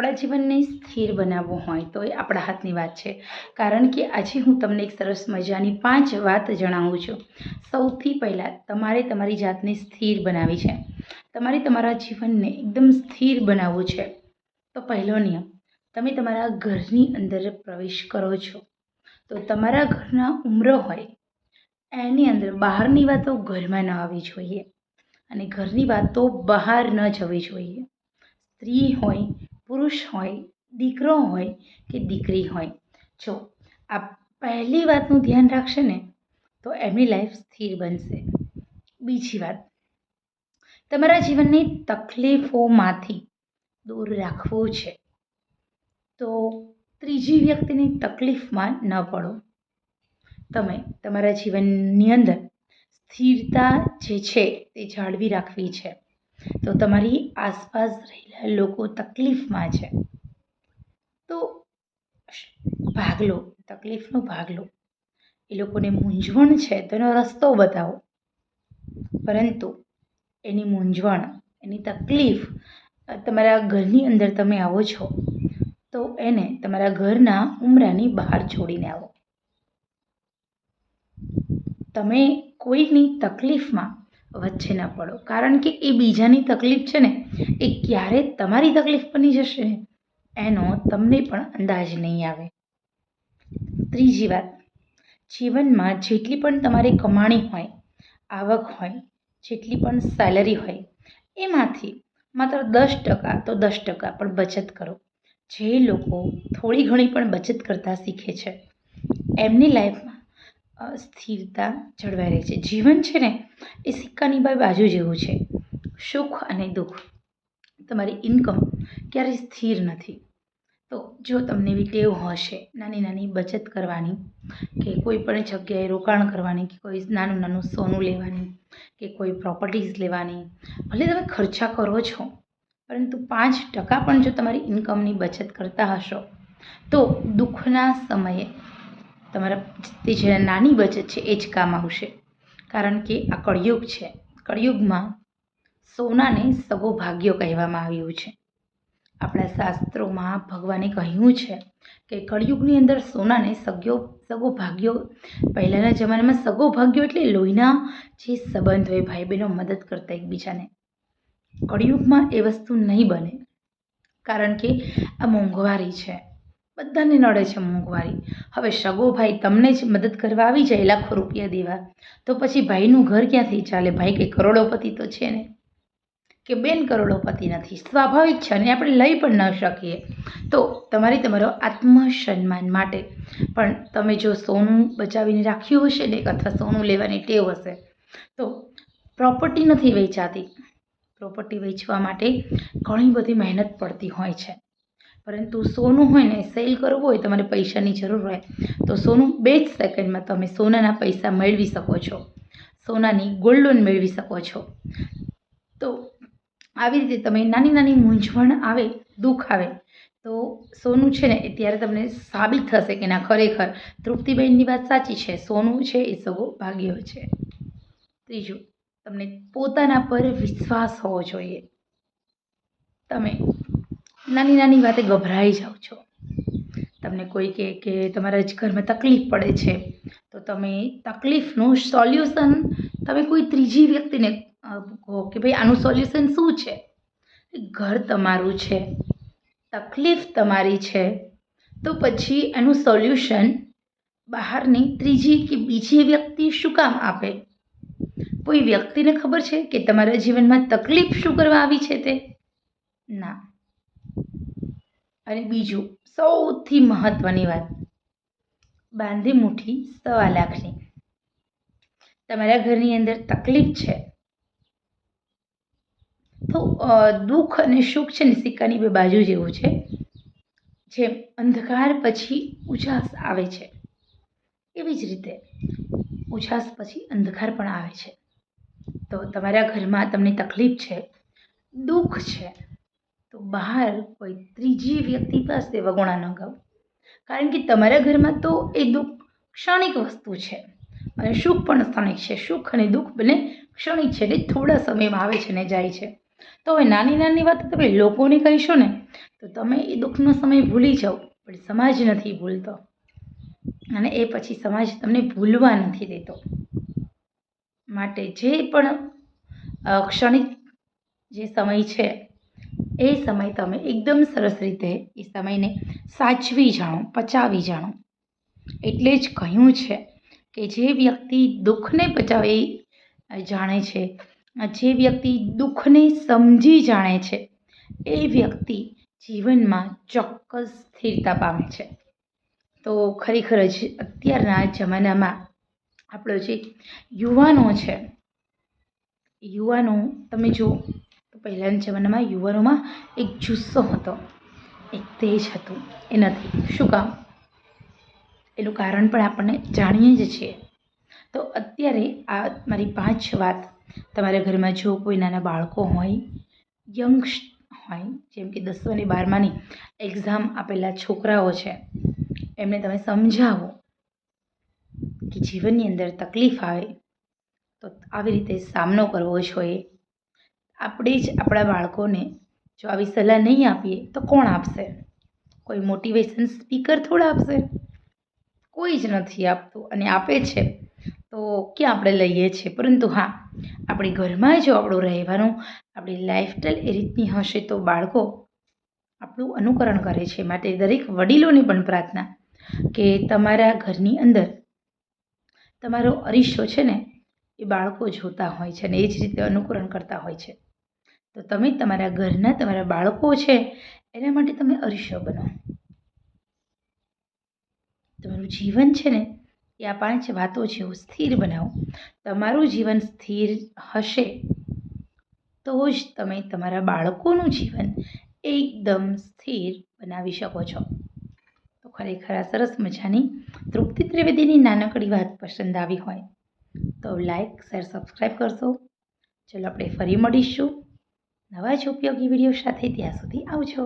આપણા જીવનને સ્થિર બનાવવું હોય તો એ આપણા હાથની વાત છે. કારણ કે આજે હું તમને એક સરસ મજાની પાંચ વાત જણાવું છું. સૌથી પહેલાં તમારે તમારી જાતને સ્થિર બનાવી છે. તમારે તમારા જીવનને એકદમ સ્થિર બનાવવું છે. તો પહેલો નિયમ, તમે તમારા ઘરની અંદર પ્રવેશ કરો છો. તો તમારા ઘરના ઉમ્ર હોય, એની અંદર બહારની વાતો ઘરમાં ન આવવી જોઈએ. અને ઘરની વાતો બહાર ન જવી જોઈએ. સ્ત્રી હોય પુરુષ હોય, દીકરો હોય કે દીકરી હોય. જો આ પહેલી વાતનું ધ્યાન રાખશે ને, તો એમની લાઈફ સ્થિર બનશે. બીજી વાત, તમારા જીવનની તકલીફોમાંથી દૂર રાખવું છે. તો ત્રીજી વ્યક્તિની તકલીફમાં ન પડો. તમે તમારા જીવનની અંદર સ્થિરતા જે છે તે જાળવી રાખવી છે. તો તમારી આસપાસ રહેલા લોકો તકલીફમાં છે. તો ભાગ લો, તકલીફનો ભાગ લો. એ લોકોને મૂંઝવણ છે તો એનો રસ્તો બતાવો. પરંતુ એની મૂંઝવણ, એની તકલીફ, તમારા ઘરની અંદર તમે આવો છો, તો એને તમારા ઘરના ઉમરાની બહાર છોડીને આવો. તમે કોઈની તકલીફમાં વચ્ચે ન પડો. કારણ કે એ બીજાની તકલીફ છે ને, એ ક્યારે તમારી તકલીફ બની જશે. એનો તમને પણ અંદાજ નહીં આવે. ત્રીજી વાત, જીવનમાં જેટલી પણ તમારી કમાણી હોય, આવક હોય, જેટલી પણ સેલરી હોય, એમાંથી માત્ર દસ ટકા તો દસ ટકા પણ બચત કરો. જે લોકો થોડી ઘણી પણ બચત કરતા શીખે છે. એમની લાઈફમાં સ્થિરતા જળવાઈ રહે છે. જીવન છે ને, એ સિક્કાની બે બાજુ જેવું છે. સુખ અને દુઃખ. તમારી ઇન્કમ ક્યારેય સ્થિર નથી. તો જો તમને એવી ટેવ હશે, નાની નાની બચત કરવાની, કે કોઈ પણ જગ્યાએ રોકાણ કરવાની, કે કોઈ નાનું નાનું સોનું લેવાની, કે કોઈ પ્રોપર્ટીઝ લેવાની, ભલે તમે ખર્ચા કરો છો, પરંતુ પાંચ ટકા પણ જો તમારી ઇન્કમની બચત કરતા હશો, તો દુઃખના સમયે તમારા જે નાની બચત છે, એ જ કામ આવશે. કારણ કે આ કળિયુગ છે. કળિયુગમાં સોનાને સગો ભાગ્યો કહેવામાં આવ્યું છે. આપણા શાસ્ત્રોમાં ભગવાને કહ્યું છે કે કળિયુગની અંદર સોનાને સગ્યો સગો ભાગ્યો પહેલાંના જમાનામાં સગો ભાગ્યો એટલે લોહીના જે સંબંધ હોય ભાઈ બહેનો મદદ કરતા એકબીજાને. કળિયુગમાં એ વસ્તુ નહીં બને. કારણ કે આ મોંઘવારી છે. બધાને નડે છે મોંઘવારી. હવે સગો ભાઈ તમને જ મદદ કરવા આવી જાય લાખો રૂપિયા દેવા. તો પછી ભાઈનું ઘર ક્યાંથી ચાલે? ભાઈ કંઈ કરોડોપતિ તો છે ને. કે બેન કરોડોપતિ નથી. સ્વાભાવિક છે અને આપણે લઈ પણ ન શકીએ. તો તમારે તમારો આત્મસન્માન માટે. પણ તમે જો સોનું બચાવીને રાખ્યું હશે ને, અથવા સોનું લેવાની ટેવ હશે, તો પ્રોપર્ટી નથી વેચાતી. પ્રોપર્ટી વેચવા માટે ઘણી બધી મહેનત પડતી હોય છે. પરંતુ સોનું હોય ને સેલ કરવું હોય, તમારે પૈસાની જરૂર હોય, તો સોનું બે જ સેકન્ડમાં તમે સોનાના પૈસા મેળવી શકો છો. સોનાની ગોલ્ડ લોન મેળવી શકો છો. તો આવી રીતે તમે નાની નાની મૂંઝવણ આવે, દુઃખ આવે, તો સોનું છે ને એ ત્યારે તમને સાબિત થશે કે ના, ખરેખર તૃપ્તિબેનની વાત સાચી છે. સોનું છે એ સગો ભાગ્ય છે. ત્રીજું, તમને પોતાના પર વિશ્વાસ હોવો જોઈએ. તમે નાની નાની વાતે ગભરાઈ જાઓ છો. તમને કોઈ કહે કે તમારા જ ઘરમાં તકલીફ પડે છે, તો તમે તકલીફનું સોલ્યુશન તમે કોઈ ત્રીજી વ્યક્તિને કહો કે ભાઈ આનું સોલ્યુશન શું છે? ઘર તમારું છે, તકલીફ તમારી છે, તો પછી એનું સોલ્યુશન બહારની ત્રીજી કે બીજી વ્યક્તિ શું કામ આપે? કોઈ વ્યક્તિને ખબર છે કે તમારા જીવનમાં તકલીફ શું કરવા આવી છે તે? ના. અને બીજું સૌથી મહત્ત્વની વાત. બાંધી મુઠ્ઠી સવા લાખની. તમારા ઘરની અંદર તકલીફ છે? તો દુઃખ અને સુખ છે ને સિક્કાની બે બાજુ જેવું છે. જેમ અંધકાર પછી ઉજાસ આવે છે. એવી જ રીતે ઉજાસ પછી અંધકાર પણ આવે છે. તો તમારા ઘરમાં તમને તકલીફ છે? દુઃખ છે? બહાર કોઈ ત્રીજી વ્યક્તિ પાસે વગોણા ન ગાઓ કારણ કે તમારા ઘરમાં તો એ દુઃખ ક્ષણિક વસ્તુ છે અને સુખ પણ ક્ષણિક છે. સુખ અને દુઃખ બંને ક્ષણિક છે એટલે થોડા સમયમાં આવે છે ને જાય છે. તો હવે નાની નાની વાત તમે લોકોને કહીશો ને, તો તમે એ દુઃખનો સમય ભૂલી જાઓ, પણ સમાજ નથી ભૂલતો. અને એ પછી સમાજ તમને ભૂલવા નથી દેતો. માટે જે પણ ક્ષણિક જે સમય છે એ સમય તમે એકદમ સરસ રીતે એ સમયને સાચવી જાણો, પચાવી જાણો. એટલે જ કહ્યું છે કે જે વ્યક્તિ દુઃખને પચાવી જાણે છે, જે વ્યક્તિ દુઃખને સમજી જાણે છે, એ વ્યક્તિ જીવનમાં ચોક્કસ સ્થિરતા પામે છે. તો ખરેખર જ અત્યારના જમાનામાં આપણો જે યુવાનો છે, યુવાનો તમે જુઓ પહેલાંના જમાનામાં યુવાનોમાં એક જુસ્સો હતો, એક તેજ હતું. એ નથી શું કામ? એનું કારણ પણ આપણને જાણીએ જ છીએ. તો અત્યારે આ મારી પાંચ વાત. તમારા ઘરમાં જો કોઈ નાના બાળકો હોય યંગ હોય, જેમ કે દસમા અને બારમાની એક્ઝામ આપેલા છોકરાઓ છે, એમને તમે સમજાવો કે જીવનની અંદર તકલીફ આવે, તો આવી રીતે સામનો કરવો જોઈએ. આપણે જ આપણા બાળકોને જો આવી સલાહ નહીં આપીએ તો કોણ આપશે? કોઈ મોટિવેશન સ્પીકર થોડા આપશે? કોઈ જ નથી આપતું અને આપે છે. તો ક્યાં આપણે લઈએ છીએ? પરંતુ હા, આપણે ઘરમાં જો આપણું રહેવાનું, આપણી લાઈફસ્ટાઈલ એ રીતની હશે તો બાળકો આપણું અનુકરણ કરે છે. માટે દરેક વડીલોની પણ પ્રાર્થના કે તમારા ઘરની અંદર તમારો અરીસો છે ને એ બાળકો જોતા હોય છે અને એ જ રીતે અનુકરણ કરતા હોય છે. તો તમે તમારા ઘરના તમારા બાળકો છે, એના માટે તમે અરીસો બનો. તમારું જીવન છે ને, એ આ પાંચ વાતો જેવું સ્થિર બનાવો. તમારું જીવન સ્થિર હશે, તો જ તમે તમારા બાળકોનું જીવન એકદમ સ્થિર બનાવી શકો છો. તો ખરેખર આ સરસ મજાની તૃપ્તિ ત્રિવેદીની નાનકડી વાત પસંદ આવી હોય, તો લાઈક, શેર, સબસ્ક્રાઈબ કરશો. ચલો આપણે ફરી મળીશું. નવા જ ઉપયોગી વીડિયો સાથે ત્યાં સુધી આવજો.